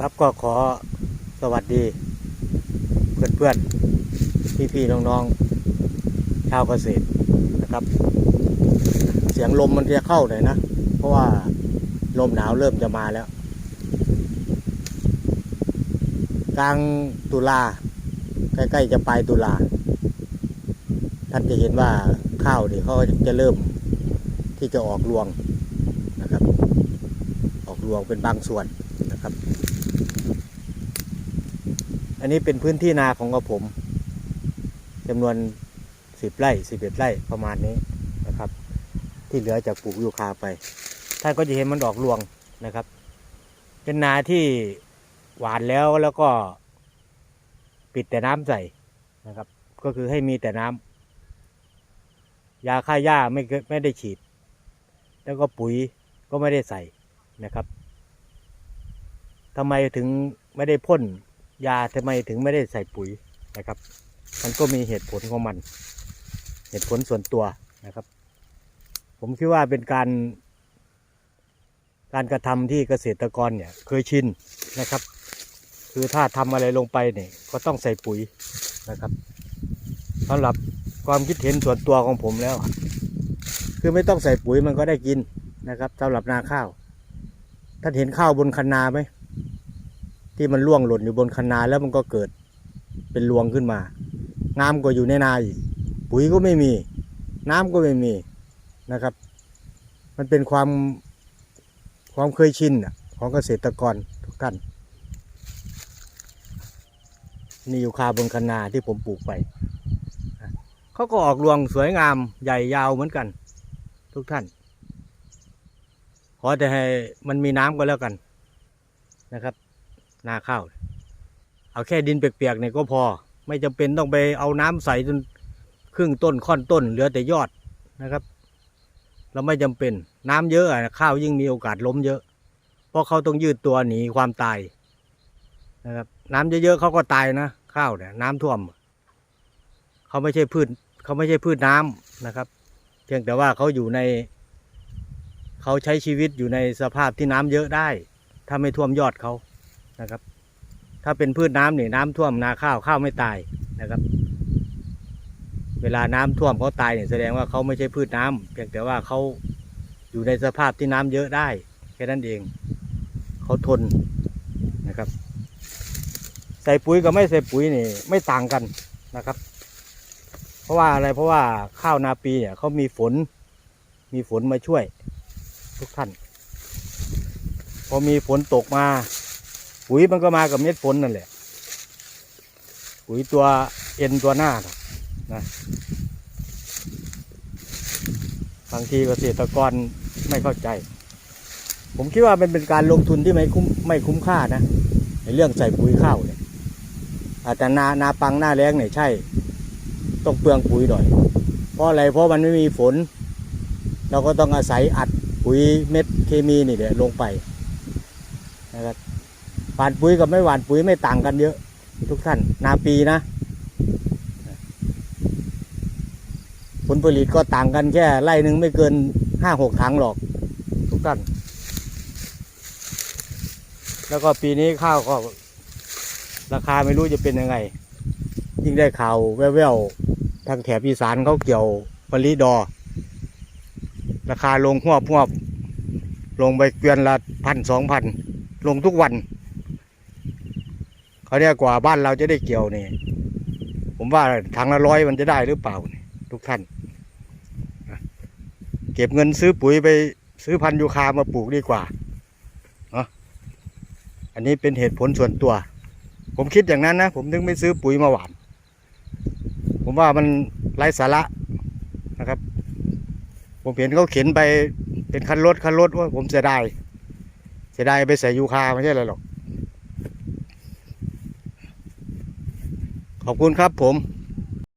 ครับก็ขอสวัสดี เพื่อนเพื่อนพี่พี่ๆน้องๆชาวเกษตรนะครับ เสียงลมมันจะเข้าหน่อยนะ เพราะว่าลมหนาวเริ่มจะมาแล้ว กลางตุลาใกล้ๆจะปลายตุลาท่านจะเห็นว่าข้าวนี่เขาจะเริ่มที่จะออกรวงนะครับ ออกรวงเป็นบางส่วนนะครับ อันนี้เป็นพื้นที่นาของกระผมจำนวนสิบไร่สิบเอ็ดไร่ประมาณนี้นะครับ ที่เหลือจากปลูกยูคาไปท่านก็จะเห็นมันออกรวงนะครับ เป็นนาที่หวานแล้วแล้วก็ปิดแต่น้ำใส่นะครับ ก็คือให้มีแต่น้ำยาฆ่าหญ้าไม่ไม่ได้ฉีด แล้วก็ปุ๋ยก็ไม่ได้ใส่นะครับ ทำไมถึงไม่ได้พ่นยาทำไมถึงไม่ได้ใส่ปุ๋ยนะครับ มันก็มีเหตุผลของมัน เหตุผลส่วนตัวนะครับ ผมคิดว่าเป็นการ การกระทำที่เกษตรกรเนี่ยเคยชินนะครับ คือถ้าทำอะไรลงไปเนี่ยก็ต้องใส่ปุ๋ยนะครับสำหรับความคิดเห็นส่วนตัวของผมแล้ว คือไม่ต้องใส่ปุ๋ยมันก็ได้กินนะครับสำหรับนาข้าวท่านเห็นข้าวบนคันนาไหม ที่มันร่วงหล่นอยู่บนคันนาแล้วมันก็เกิดเป็นรวงขึ้นมา งามกว่าอยู่ในนาอีก ปุ๋ยก็ไม่มี น้ำก็ไม่มีนะครับ มันเป็นความความเคยชินของเกษตรกรทุกท่าน นี่อยู่คาบนคันนาที่ผมปลูกไปเขาก็ออกรวงสวยงามใหญ่ยาวเหมือนกัน ทุกท่าน ขอแต่ให้มันมีน้ำก็แล้วกันนะครับ นาข้าว เอาแค่ดินเปียกๆเนี่ยก็พอ ไม่จำเป็นต้องไปเอาน้ำใส่จนครึ่งต้นค่อนต้น เหลือแต่ยอดนะครับ เราไม่จำเป็นน้ำเยอะอะข้าวยิ่งมีโอกาสล้มเยอะ เพราะเขาต้องยืดตัวหนีความตายนะครับน้ำเยอะๆเขาก็ตายนะ ข้าวเนี่ยน้ำท่วม เขาไม่ใช่พืชเขาไม่ใช่พืชน้ำนะครับ เพียงแต่ว่าเขาอยู่ใน เขาใช้ชีวิตอยู่ในสภาพที่น้ำเยอะได้ ถ้าไม่ท่วมยอดเขา นะครับ ถ้าเป็นพืชน้ำนี่น้ำท่วมนาข้าวข้าวไม่ตายนะครับ เวลาน้ำท่วมเขาตายเนี่ยแสดงว่าเขาไม่ใช่พืชน้ำเพียงแต่ว่าเขาอยู่ในสภาพที่น้ำเยอะได้แค่นั้นเองเขาทนนะครับ ใส่ปุ๋ยกับไม่ใส่ปุ๋ยนี่ไม่ต่างกันนะครับ เพราะว่าอะไรเพราะว่าข้าวนาปีเนี่ยเขามีฝน มีฝนมาช่วยทุกท่าน พอมีฝนตกมา ปุ๋ยมันก็มากับเม็ดฝนนั่นแหละ ปุ๋ยตัวเอ็นตัวหน้าน่ะนะบางทีเกษตรกรไม่เข้าใจ ผมคิดว่ามันเป็นการลงทุนที่ไม่คุ้มไม่คุ้มค่านะในเรื่องใส่ปุ๋ยข้าวเนี่ยอาจจะนานาปังหน้าแรงเนี่ยใช่ ต้องเปลืองปุ๋ยหน่อย เพราะอะไรเพราะมันไม่มีฝน เราก็ต้องอาศัยอัดปุ๋ยเม็ดเคมีนี่แหละลงไปนะครับ หวานปุ๋ยกับไม่หวานปุ๋ยไม่ต่างกันเยอะ ทุกท่าน นาปีนะ ผลผลิตก็ต่างกันแค่ไร่หนึ่งไม่เกินห้าหกถังหรอก ทุกท่าน แล้วก็ปีนี้ข้าวก็ ราคาไม่รู้จะเป็นยังไง ยิ่งได้ข่าวแว่วๆทางแถบอีสานเขาเกี่ยวปริดอ ราคาลงหัวพวบลงไปเกวียนละพันสองพันลงทุกวัน เขาเนี่ยกว่าบ้านเราจะได้เกี่ยวนี่ผมว่าถังละร้อยมันจะได้หรือเปล่าทุกท่าน เก็บเงินซื้อปุ๋ยไปซื้อพันธุ์ยูคามาปลูกดีกว่าเนาะอันนี้เป็นเหตุผลส่วนตัว ผมคิดอย่างนั้นนะ ผมถึงไม่ซื้อปุ๋ยมาหวาน ผมว่ามันไร้สาระนะครับ ผมเห็นเขาเข็นไปเป็นคันรถคันรถว่าผมเสียดายเสียดายไปใส่ยูคาไม่ใช่อะไรหรอก ขอบคุณครับผม